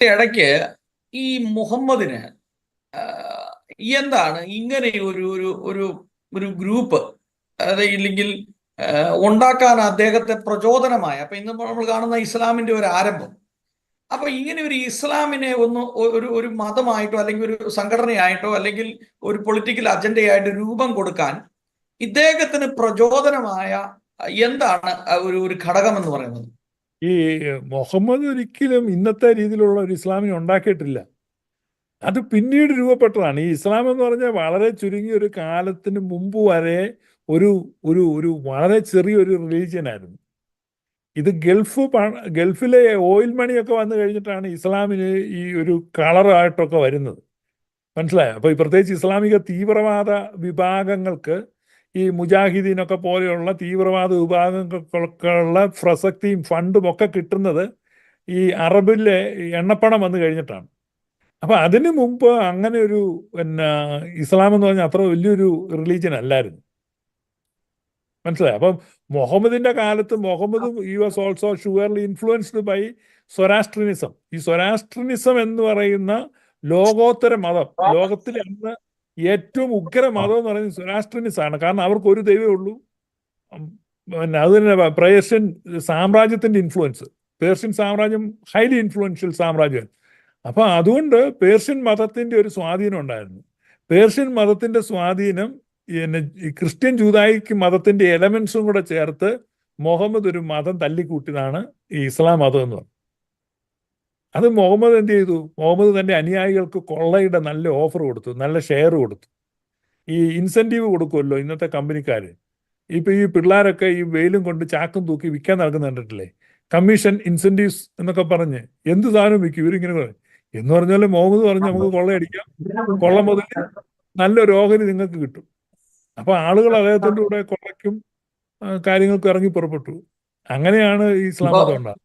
ഇടയ്ക്ക് ഈ മുഹമ്മദിന് എന്താണ് ഇങ്ങനെ ഒരു ഒരു ഒരു ഒരു ഗ്രൂപ്പ് അതായത് ഇല്ലെങ്കിൽ ഉണ്ടാക്കാൻ അദ്ദേഹത്തെ പ്രചോദനമായ. അപ്പൊ ഇന്ന് നമ്മൾ കാണുന്ന ഇസ്ലാമിന്റെ ഒരു ആരംഭം. അപ്പൊ ഇങ്ങനെ ഒരു ഇസ്ലാമിനെ ഒന്ന് ഒരു ഒരു മതമായിട്ടോ അല്ലെങ്കിൽ ഒരു സംഘടനയായിട്ടോ അല്ലെങ്കിൽ ഒരു പൊളിറ്റിക്കൽ അജണ്ടയായിട്ട് രൂപം കൊടുക്കാൻ ഇദ്ദേഹത്തിന് പ്രചോദനമായ എന്താണ് ഒരു ഒരു ഘടകം എന്ന് പറയുന്നത്? ഈ മുഹമ്മദ് ഒരിക്കലും ഇന്നത്തെ രീതിയിലുള്ള ഒരു ഇസ്ലാമിനെ ഉണ്ടാക്കിയിട്ടില്ല. അത് പിന്നീട് രൂപപ്പെട്ടതാണ്. ഈ ഇസ്ലാം എന്ന് പറഞ്ഞാൽ വളരെ ചുരുങ്ങിയ ഒരു കാലത്തിന് മുമ്പ് വരെ ഒരു ഒരു ഒരു വളരെ ചെറിയൊരു റിലീജിയൻ ആയിരുന്നു. ഇത് ഗൾഫ് ഗൾഫിലെ ഓയിൽ മണിയൊക്കെ വന്നു കഴിഞ്ഞിട്ടാണ് ഇസ്ലാമിന് ഈ ഒരു കളറായിട്ടൊക്കെ വരുന്നത്. മനസ്സിലായോ? അപ്പോൾ പ്രത്യേകിച്ച് ഇസ്ലാമിക തീവ്രവാദ വിഭാഗങ്ങൾക്ക് ഈ മുജാഹിദീനൊക്കെ പോലെയുള്ള തീവ്രവാദ വിഭാഗങ്ങൾക്കുള്ള പ്രസക്തിയും ഫണ്ടും ഒക്കെ കിട്ടുന്നത് ഈ അറബിലെ എണ്ണപ്പണം വന്നു കഴിഞ്ഞിട്ടാണ്. അപ്പൊ അതിന് മുമ്പ് അങ്ങനെ ഒരു പിന്നെ ഇസ്ലാം എന്ന് പറഞ്ഞാൽ അത്ര വലിയൊരു റിലീജിയൻ അല്ലായിരുന്നു. മനസ്സിലായി? അപ്പം മുഹമ്മദിന്റെ കാലത്ത് മുഹമ്മദ് ഈ was also surely influenced by zoroastrianism. ഈ സ്വരാഷ്ട്രനിസം എന്ന് പറയുന്ന ലോകോത്തര മതം ലോകത്തിലെ അന്ന് ഏറ്റവും ഉഗ്ര മതം എന്ന് പറയുന്നത് സ്വരാഷ്ട്രനിസ് ആണ് കാരണം അവർക്ക് ഒരു ദൈവമേ ഉള്ളൂ. പിന്നെ അത് തന്നെ പേർഷ്യൻ സാമ്രാജ്യത്തിന്റെ ഇൻഫ്ലുവൻസ് പേർഷ്യൻ സാമ്രാജ്യം ഹൈലി ഇൻഫ്ലുവൻഷ്യൽ സാമ്രാജ്യം അപ്പൊ അതുകൊണ്ട് പേർഷ്യൻ മതത്തിന്റെ ഒരു സ്വാധീനം ഉണ്ടായിരുന്നു. പേർഷ്യൻ മതത്തിന്റെ സ്വാധീനം പിന്നെ ക്രിസ്ത്യൻ ജൂതായിക്ക് മതത്തിന്റെ എലമെന്റ്സും കൂടെ ചേർത്ത് മുഹമ്മദ് ഒരു മതം തല്ലിക്കൂട്ടിയതാണ് ഈ ഇസ്ലാം മതം എന്ന് പറയുന്നത്. അത് മുഹമ്മദ് എന്ത് ചെയ്തു? മുഹമ്മദ് തന്റെ അനുയായികൾക്ക് കൊള്ളയുടെ നല്ല ഓഫർ കൊടുത്തു നല്ല ഷെയർ കൊടുത്തു. ഈ ഇൻസെന്റീവ് കൊടുക്കുമല്ലോ ഇന്നത്തെ കമ്പനിക്കാർ ഇപ്പം ഈ പിള്ളേരൊക്കെ ഈ വെയിലും കൊണ്ട് ചാക്കും തൂക്കി വിൽക്കാൻ നടക്കുന്ന കണ്ടിട്ടില്ലേ? കമ്മീഷൻ ഇൻസെന്റീവ്സ് എന്നൊക്കെ പറഞ്ഞ് എന്ത് സാധനവും വിൽക്കും? ഇവരിങ്ങനെ പറഞ്ഞു എന്ന് പറഞ്ഞാൽ മുഹമ്മദ് പറഞ്ഞ് നമുക്ക് കൊള്ളയടിക്കാം കൊള്ള മുതൽ നല്ലൊരു ഓഹരി നിങ്ങൾക്ക് കിട്ടും. അപ്പൊ ആളുകൾ അദ്ദേഹത്തിന്റെ കൂടെ കൊള്ളയ്ക്കും കാര്യങ്ങൾക്കും ഇറങ്ങി പുറപ്പെട്ടു. അങ്ങനെയാണ് ഈ ഇസ്ലാമത ഉണ്ടാകുന്നത്.